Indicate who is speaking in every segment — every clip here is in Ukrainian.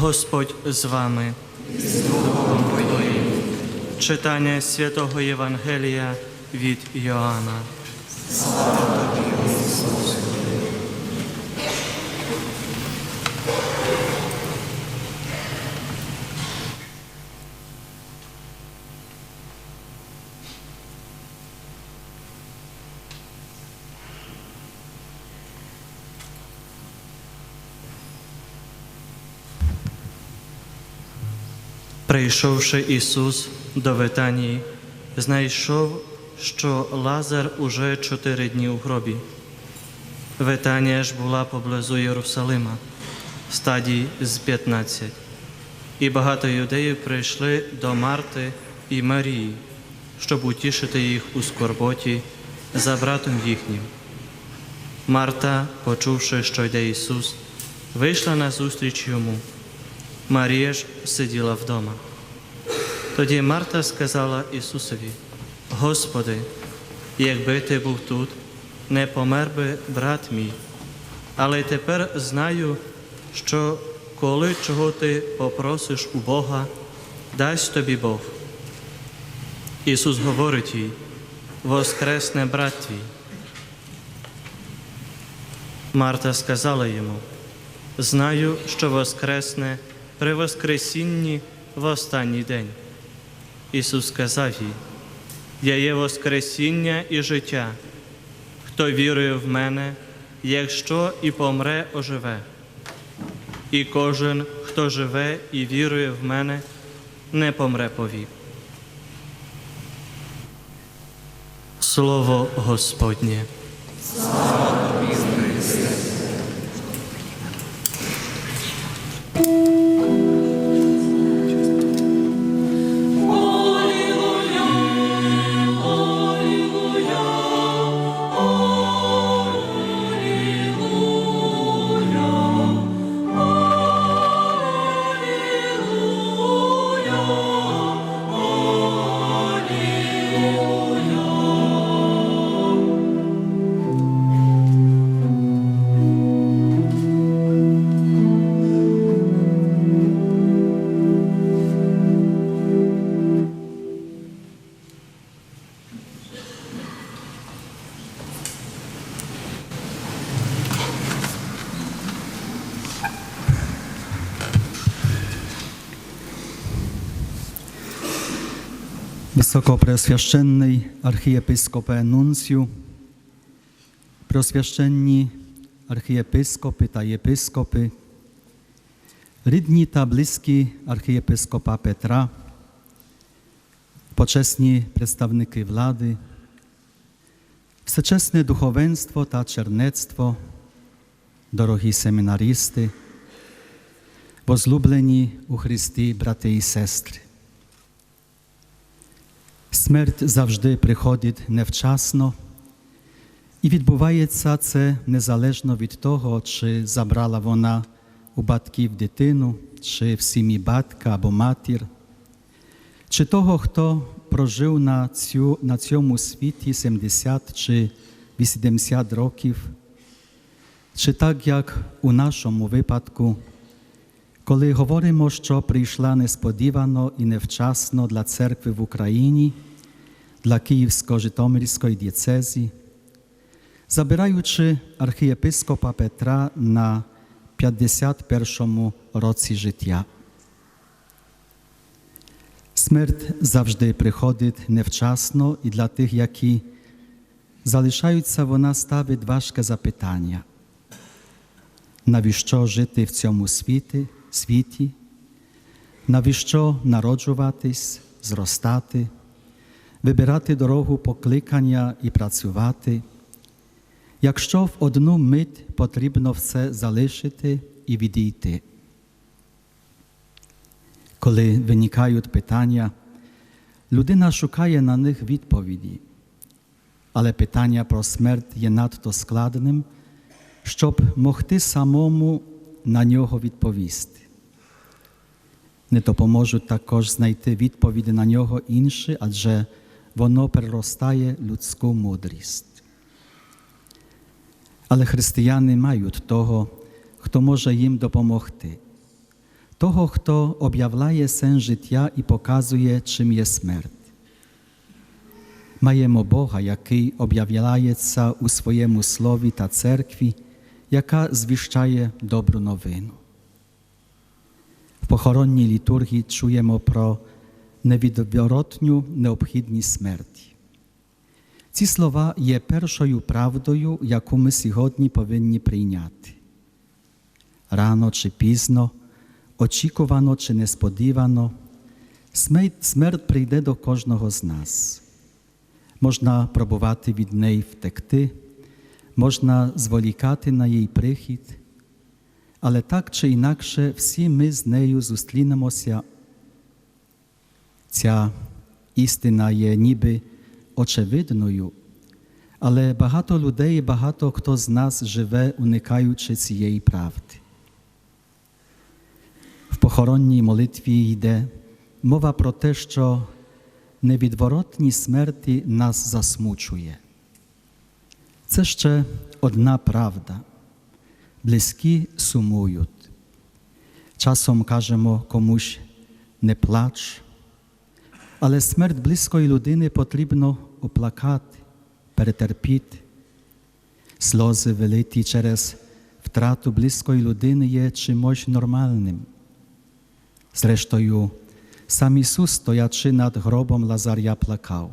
Speaker 1: Господь з вами. З Духом Твоїм. Читання святого Євангелія від Йоанна. Прийшовши Ісус до Витанії, знайшов, що Лазар уже чотири дні у гробі. Витанія ж була поблизу Єрусалима, стадій з 15. І багато юдеїв прийшли до Марти і Марії, щоб утішити їх у скорботі за братом їхнім. Марта, почувши, що йде Ісус, вийшла назустріч йому. Марія ж сиділа вдома. Тоді Марта сказала Ісусові: Господи, якби ти був тут, не помер би брат мій, але тепер знаю, що коли чого ти попросиш у Бога, дасть тобі Бог. Ісус говорить їй, воскресне брат твій. Марта сказала йому, знаю, що воскресне при Воскресінні в останній день. Ісус сказав їй, Я є Воскресіння і життя. Хто вірує в мене, якщо і помре, оживе. І кожен, хто живе і вірує в мене, не помре повік. Слово Господнє.
Speaker 2: Високопреосвященний архієпископе Нунцію, преосвященні архієпископи та єпископи, рідні та близькі архієпископа Петра, почесні представники влади, всечесне духовенство та чернецтво, дорогі семінарісти, возлюблені у Христі брати і сестри. Смерть завжди приходить невчасно, і відбувається це незалежно від того, чи забрала вона у батьків дитину, чи в сім'ї батька або матір, чи того, хто прожив на, цю, на цьому світі 70 чи 80 років, чи так як у нашому випадку, коли говоримо, що прийшла несподівано і невчасно для церкви в Україні, для Київсько-Житомирської дієцезі, забираючи архієпископа Петра на 51 році життя. Смерть завжди приходить невчасно і для тих, які залишаються, вона ставить важке запитання. Навіщо жити в цьому світі, світі? Навіщо народжуватись, зростати, вибирати дорогу покликання і працювати, якщо в одну мить потрібно все залишити і відійти? Коли виникають питання, людина шукає на них відповіді, але питання про смерть є надто складним, щоб могти самому на нього відповісти. Не допоможуть також знайти відповіді на нього інші, адже воно переростає людську мудрість. Але християни мають того, хто може їм допомогти. того, хто об'являє сенс життя і показує, чим є смерть. Маємо Бога, який об'являється у своєму слові та церкві, яка звіщає добру новину. Похоронній літургії чуємо про невідворотню необхідність смерті. Ці слова є першою правдою, яку ми сьогодні повинні прийняти. Рано чи пізно, очікувано чи несподівано, смерть прийде до кожного з нас. Можна пробувати від неї втекти, можна зволікати на її прихід, але так чи інакше всі ми з нею зустрінемося. Ця істина є ніби очевидною, але багато людей, багато хто з нас живе, уникаючи цієї правди. В похоронній молитві йде мова про те, що невідворотні смерті нас засмучує. Це ще одна правда. Близькі сумують. Часом кажемо комусь не плач, але смерть близької людини потрібно оплакати, перетерпіти. Сльози велиті через втрату близької людини є чимось нормальним. Зрештою, сам Ісус, стоячи над гробом Лазаря, плакав.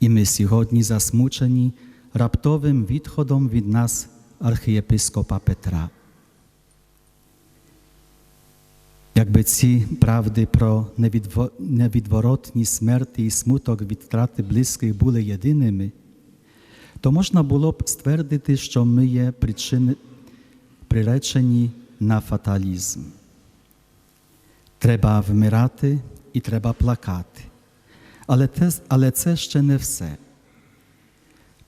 Speaker 2: І ми сьогодні засмучені раптовим відходом від нас архієпископа Петра. Якби ці правди про невідво- невідворотні смерті і смуток від втрати близьких були єдиними, то можна було б ствердити, що ми є причини, приречені на фаталізм. Треба вмирати і треба плакати. Але, те, але це ще не все.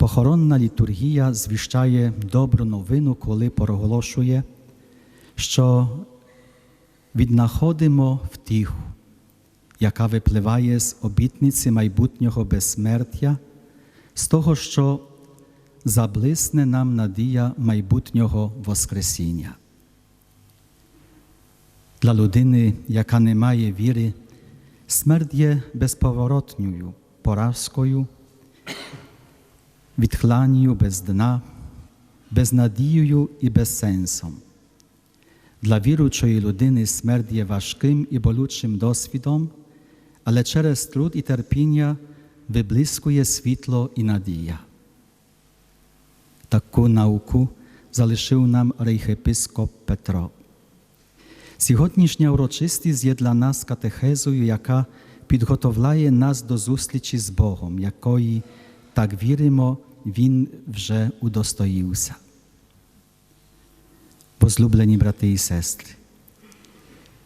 Speaker 2: Похоронна літургія звіщає добру новину, коли проголошує, що віднаходимо втіху, яка випливає з обітниці майбутнього безсмертя, з того, що заблисне нам надія майбутнього Воскресіння. Для людини, яка не має віри, смерть є безповоротною поразкою, відхланню без дна, безнадією і безсенсом. Для віруючої людини смерть є важким і болючим досвідом, але через труд і терпіння виблискує світло і надія. Таку науку залишив нам рейхепископ Петро. Сьогоднішня урочистість є для нас катехезою, яка підготовляє нас до зустрічі з Богом, якої, так віримо, Він вже удостоївся. Возлюблені брати і сестри,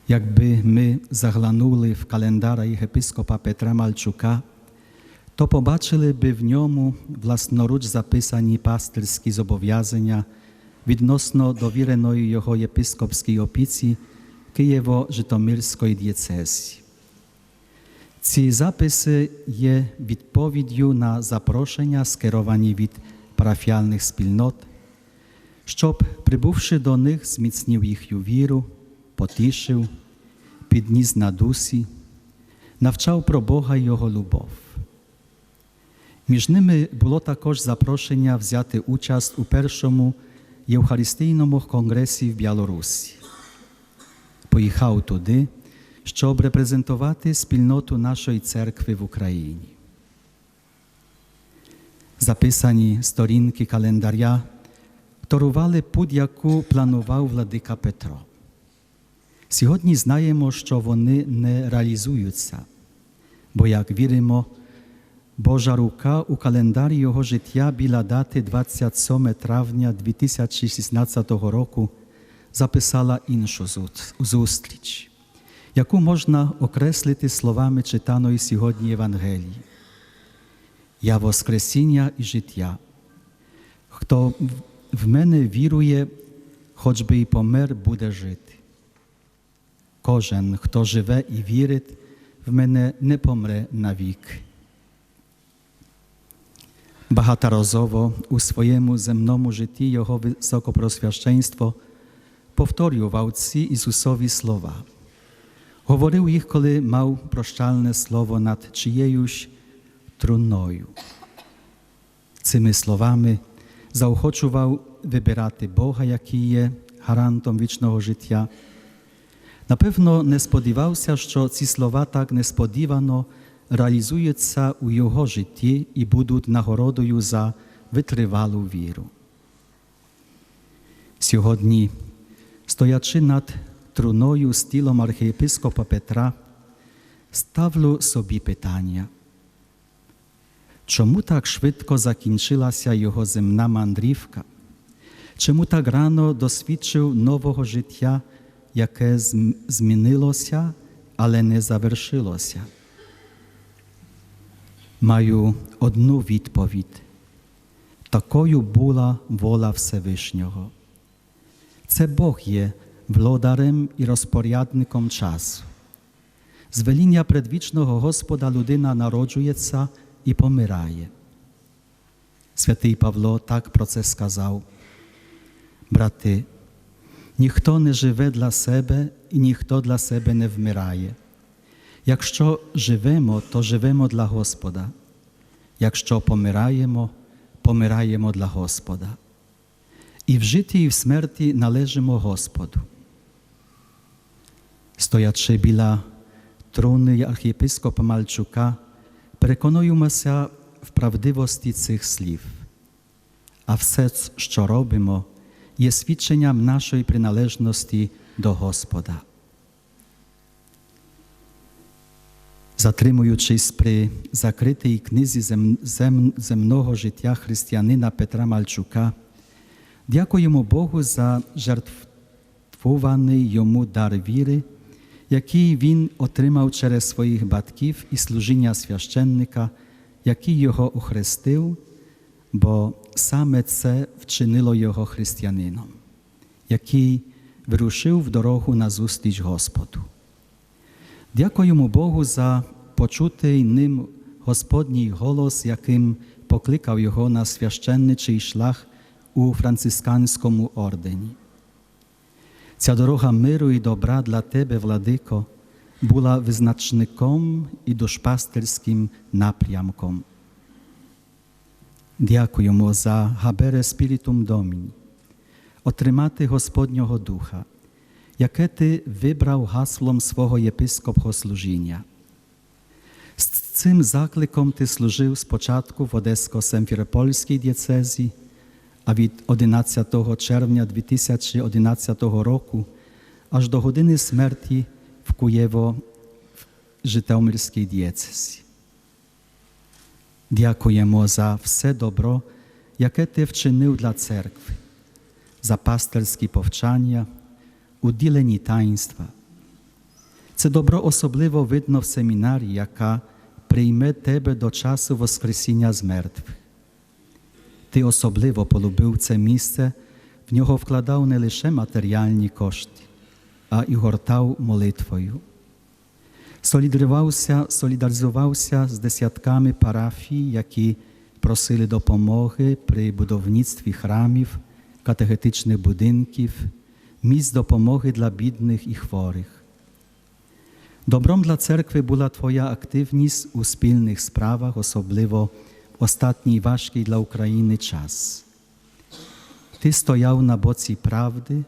Speaker 2: якби ми заглянули в календар єпископа Петра Мальчука, то побачили би в ньому власноруч записані пастирські зобов'язання відносно довіреної його єпископській опіці Києво-Житомирської дієцезії. Ці записи є відповіддю на запрошення, скеровані від парафіальних спільнот, щоб, прибувши до них, зміцнив їхню віру, потішив, підніс на дусі, навчав про Бога й Його любов. Між ними було також запрошення взяти участь у першому Євхаристійному конгресі в Білорусі. Поїхав туди, щоб репрезентувати спільноту нашої церкви в Україні. Записані сторінки календаря торували путь, яку планував владика Петро. Сьогодні знаємо, що вони не реалізуються, бо, як віримо, Божа рука у календарі його життя біля дати 27 травня 2016 року записала іншу зустріч, яку можна окреслити словами читаної сьогодні Євангелії. Я Воскресіння і життя. Хто в- мене вірує, хоч би і помер, буде жити. Кожен, хто живе і вірить, в мене не помре навік. Багаторазово у своєму земному житті його високопросвященство повторював ці Ісусові слова. Говорив їх, коли мав прощальне слово над чиєюсь труною. Цими словами заохочував вибирати Бога, який є гарантом вічного життя. Напевно, не сподівався, що ці слова так несподівано реалізуються у його житті і будуть нагородою за витривалу віру. Сьогодні, стоячи над труною з тілом архієпископа Петра, ставлю собі питання. Чому так швидко закінчилася його земна мандрівка? Чому так рано досвідчив нового життя, яке змінилося, але не завершилося? Маю одну відповідь. Такою була воля Всевишнього. Це Бог є владарем і розпорядником часу. З веління предвічного Господа людина народжується і помирає. Святий Павло так про це сказав. Брати, ніхто не живе для себе і ніхто для себе не вмирає. Якщо живемо, то живемо для Господа. Якщо помираємо, помираємо для Господа. І в житті, і в смерті належимо Господу. Стоячи біля труни архієпископа Мальчука, переконуємося в правдивості цих слів. А все, що робимо, є свідченням нашої приналежності до Господа. Затримуючись при закритій книзі зем, зем, земного життя християнина Петра Мальчука, дякуємо Богу за жертвований йому дар віри, який він отримав через своїх батьків і служіння священника, який його охрестив, бо саме це вчинило його християнином, який вирушив в дорогу на зустріч Господу. Дякуємо Богу за почутий ним Господній голос, яким покликав його на священничий шлях у францисканському ордені. Ця дорога миру і добра для тебе, владико, була визначником і душпастерським напрямком. Дякуємо за габере спірітум доміні, отримати Господнього Духа, яке ти вибрав гаслом свого єпископського служіння. З цим закликом ти служив спочатку в Одесько-Семфіропольській дієцезі, а від 11 червня 2011 року аж до години смерті в Куєво Житомирській дієцезі. Дякуємо за все добро, яке ти вчинив для церкви, за пастерські повчання, уділені таїнства. Це добро особливо видно в семінарі, яка прийме тебе до часу Воскресіння з мертвих. Ти особливо полюбив це місце, в нього вкладав не лише матеріальні кошти, а й гортав молитвою. Солідаризувався, солідаризувався з десятками парафій, які просили допомоги при будівництві храмів, катехетичних будинків, місць допомоги для бідних і хворих. Добром для церкви була твоя активність у спільних справах, особливо останній важкий для України час. Ти стояв на боці правди,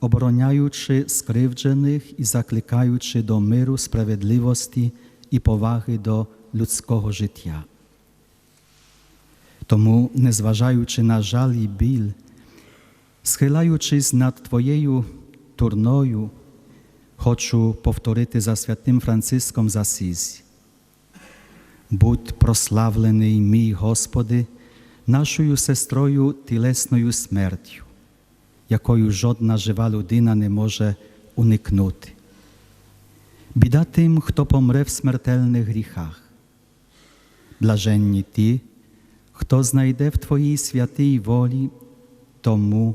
Speaker 2: обороняючи скривджених і закликаючи до миру, справедливості і поваги до людського життя. Тому, незважаючи на жаль і біль, схиляючись над твоєю турною, хочу повторити за святим Франциском з Асізі. Будь прославлений, мій Господи, нашою сестрою тілесною смертю, якою жодна жива людина не може уникнути. Біда тим, хто помре в смертельних гріхах. Блаженні ті, хто знайде в Твоїй святій волі тому,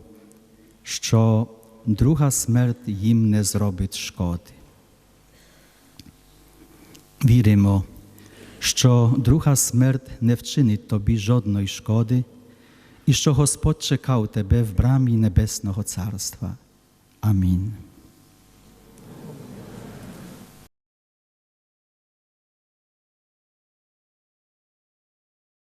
Speaker 2: що друга смерть їм не зробить шкоди. Віримо, що друга смерть не вчинить тобі жодної шкоди, і що Господь чекав тебе в брамі Небесного Царства. Амінь.